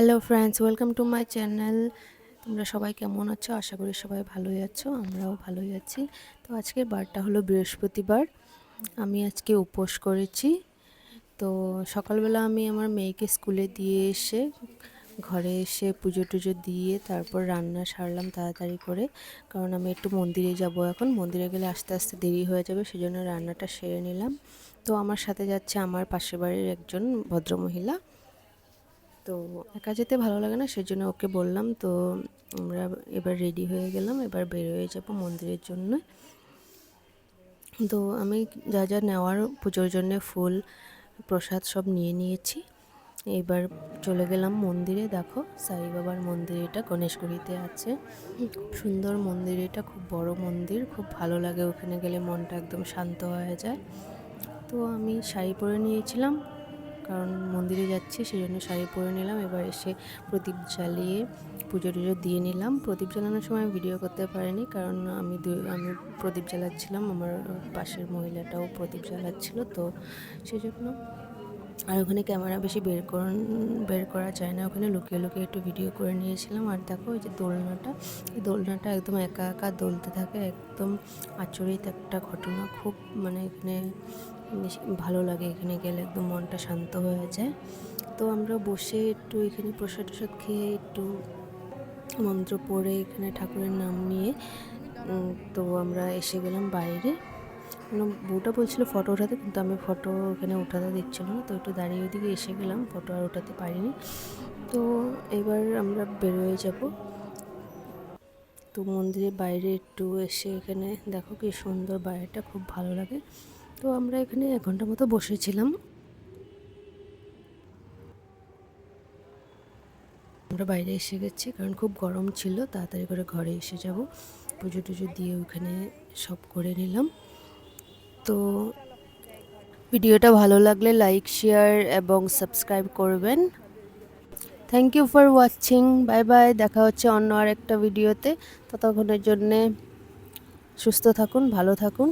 Hello friends welcome to my channel তোমরা সবাই কেমন আছো? আশা করি সবাই ভালোই আছো, আমরাও ভালোই আছি। তো আজকের বারটা হলো বৃহস্পতিবার। আমি আজকে উপোস করেছি। তো সকালবেলা আমি আমার মেয়েকে স্কুলে দিয়ে এসে, ঘরে এসে পুজো টুজো দিয়ে তারপর রান্না সারলাম তাড়াতাড়ি করে। কারণ আমি একটু মন্দিরে যাব এখন। মন্দিরে গেলে আস্তে আস্তে দেরি হয়ে যাবে, সেজন্য রান্নাটা সেরে নিলাম। তো আমার সাথে যাচ্ছে আমার পাশের বাড়ির একজন ভদ্রমহিলা। তো একা যেতে ভালো লাগে না, সেজন্য ওকে বললাম, তো আমরা এবার রেডি হয়ে গেলাম, এবার বের হয়ে যাব মন্দিরের জন্য। তো আমি যা যা নেওয়ার পুজোর জন্য ফুল, প্রসাদ সব নিয়ে নিয়েছি। এবার চলে গেলাম মন্দিরে। দেখো, সাই বাবার মন্দির এটা, গণেশগুড়িতে আছে। খুব সুন্দর মন্দির এটা, খুব বড় মন্দির, খুব ভালো লাগে ওখানে গেলে মনটা একদম শান্ত হয়ে যায়। তো আমি শাড়ি পরে নিয়েছিলাম। কারণ মন্দিরে যাচ্ছি সেই জন্য শাড়ি পরে নিলাম। এবার এসে প্রদীপ জ্বালিয়ে পুজো টুজো দিয়ে নিলাম। প্রদীপ জ্বালানোর সময় ভিডিও করতে পারিনি কারণ আমি আমি প্রদীপ জ্বালাচ্ছিলাম। আমার পাশের মহিলাটাও প্রদীপ জ্বালাচ্ছিল, তো সেই জন্য আর ওখানে ক্যামেরা বেশি বের কর বের করা যায় না। ওখানে লুকিয়ে লুকিয়ে একটু ভিডিও করে নিয়েছিলাম। আর দেখো ওই যে দোলনাটা, এই দোলনাটা একদম একা একা দোলতে থাকে। একদম আচরিত একটা ঘটনা। খুব মানে এখানে ভালো লাগে এখানে গেলে। একদম মনটা শান্ত হয়ে যায়। তো আমরা বসে একটু এখানে প্রসাদ টসাদ খেয়ে একটু মন্ত্র পড়ে এখানে ঠাকুরের নাম নিয়ে তো আমরা এসে গেলাম বাইরে। বউটা বলছিল ফটো ওঠাতে, কিন্তু আমি ফটো ওখানে ওঠাতে দিচ্ছিল না। তো একটু দাঁড়িয়ে ওদিকে এসে গেলাম ফটো আর ওঠাতে পারিনি। তো এবার আমরা বেরোয় যাব। তো মন্দিরের বাইরে একটু এসে এখানে দেখো কি সুন্দর বাইরেটা, খুব ভালো লাগে। তো আমরা এখানে এক ঘণ্টা মতো বসেছিলাম। আমরা বাইরে এসে গেছি, কারণ খুব গরম ছিল, তাড়াতাড়ি করে ঘরে এসে যাব। পুজো টুজো দিয়ে ওখানে সব করে নিলাম। তো ভিডিওটা ভালো লাগলে লাইক, শেয়ার এবং সাবস্ক্রাইব করবেন। Thank you for watching bye bye দেখা হচ্ছে অন্য আরেকটা ভিডিওতে। ততক্ষণের জন্যে সুস্থ থাকুন, ভালো থাকুন।